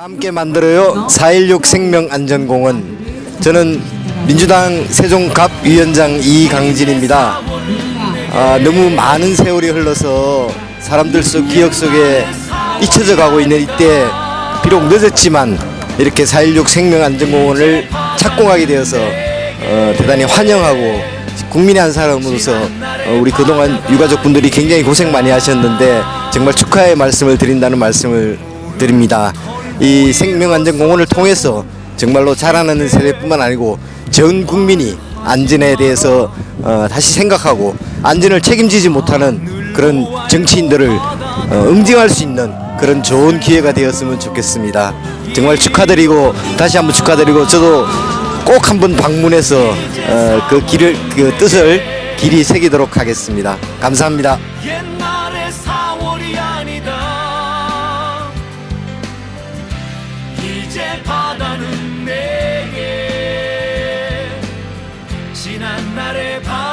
함께 만들어요. 4.16 생명안전공원. 저는 민주당 세종갑 위원장 이강진입니다. 아, 너무 많은 세월이 흘러서 사람들 속 기억 속에 잊혀져 가고 있는 이때 비록 늦었지만 이렇게 4.16 생명안전공원을 착공하게 되어서 어, 대단히 환영하고 국민의 한 사람으로서 어, 우리 그동안 유가족분들이 굉장히 고생 많이 하셨는데 정말 축하의 말씀을 드린다는 말씀을 드립니다. 이 생명안전공원을 통해서 정말로 자라나는 세대뿐만 아니고 전 국민이 안전에 대해서 어, 다시 생각하고 안전을 책임지지 못하는 그런 정치인들을 어, 응징할 수 있는 그런 좋은 기회가 되었으면 좋겠습니다. 정말 축하드리고 다시 한번 축하드리고 저도 꼭 한번 방문해서 어, 그 길을 그 뜻을 길이 새기도록 하겠습니다. 감사합니다. 이제 바다는 내게. 지난 날의 바